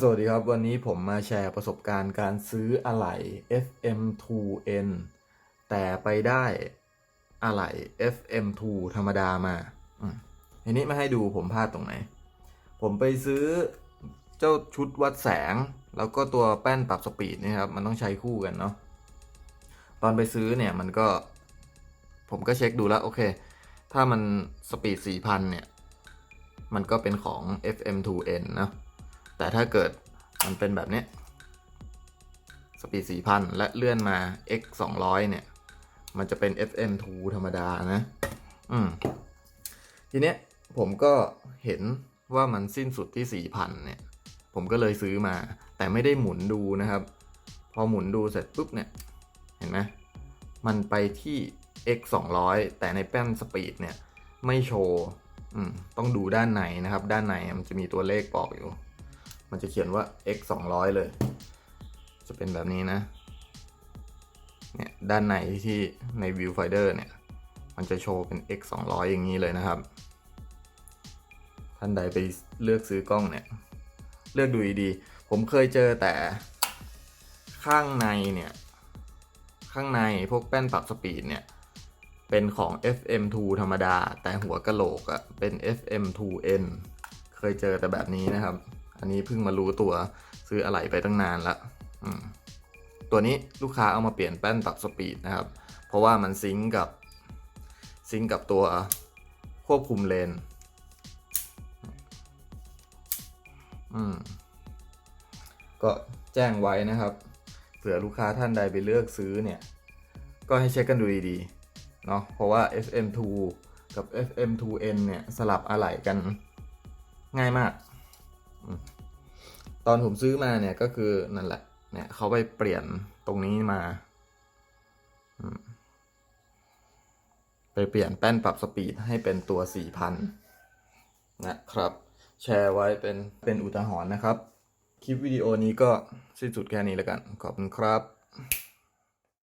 สวัสดีครับ วันนี้ผมมาแชร์ประสบการณ์การซื้ออะไหล่ FM2N แต่ไปได้อะไหล่ FM2 ธรรมดามาอืมทีนี้มาให้ดูผมพลาดตรงไหน ผมไปซื้อเจ้าชุดวัดแสง แล้วก็ตัวแป้นปรับสปีดนี่ครับ มันต้องใช้คู่กันเนาะตอนไปซื้อเนี่ยมันก็ ผมก็เช็คดูแล้ว โอเค ถ้ามันสปีด 4,000 เนี่ย มันก็เป็นของ FM2N นะ แต่ถ้าเกิดมันเป็นแบบนี้สปีด4,000 และเลื่อนมา X 200เนี่ย มันจะเป็น FM2 ธรรมดานะ อืม ทีเนี้ยผมก็เห็นว่ามันสิ้นสุดที่ 4,000 เนี่ย ผมก็เลยซื้อมา แต่ไม่ได้หมุนดูนะครับ พอหมุนดูเสร็จปุ๊บเนี่ย เห็นไหมมันไปที่ X 200 แต่ในแป้นสปีดเนี่ย ไม่โชว์อืมต้องดูด้านในนะครับ ด้านในมันจะมีตัวเลขบอกอยู่ มันจะเขียนว่า x 200 เลย จะเป็นแบบนี้นะ เนี่ย ด้านในที่ใน viewfinder เนี่ย มันจะโชว์เป็น x 200 อย่างนี้เลยนะครับ ท่านใดไปเลือกซื้อกล้องเนี่ย เลือกดูดีๆ ผมเคยเจอแต่ข้างในเนี่ย ข้างในพวกแป้นปรับสปีดเนี่ยเป็นของ FM2 ธรรมดา แต่หัวกะโหลกอะเป็น FM2N เคยเจอแต่แบบนี้นะครับ อันนี้เพิ่งมารู้ตัวซื้ออะไหล่ไปตั้งนานละตัวนี้ลูกค้าเอามาเปลี่ยนแป้นปรับสปีดนะครับ เพราะว่ามันซิงก์กับซิงก์กับตัวควบคุมเลนอืมก็แจ้งไว้นะครับเผื่อลูกค้าท่านใดไปเลือกซื้อเนี่ย ก็ให้เช็คกันดูดีๆ เนาะเพราะว่า FM2 กับ FM2N เนี่ย สลับอะไหล่กันง่ายมาก ตอนผมซื้อมาเนี่ยก็คือนั่นแหละ เนี่ยเขาไปเปลี่ยนตรงนี้มา ไปเปลี่ยนแป้นปรับสปีดให้เป็นตัว 4,000 นะครับ แชร์ไว้เป็นเป็นอุทาหรณ์นะครับ คลิปวิดีโอนี้ก็สิ้นสุดแค่นี้แล้วกัน ขอบคุณครับ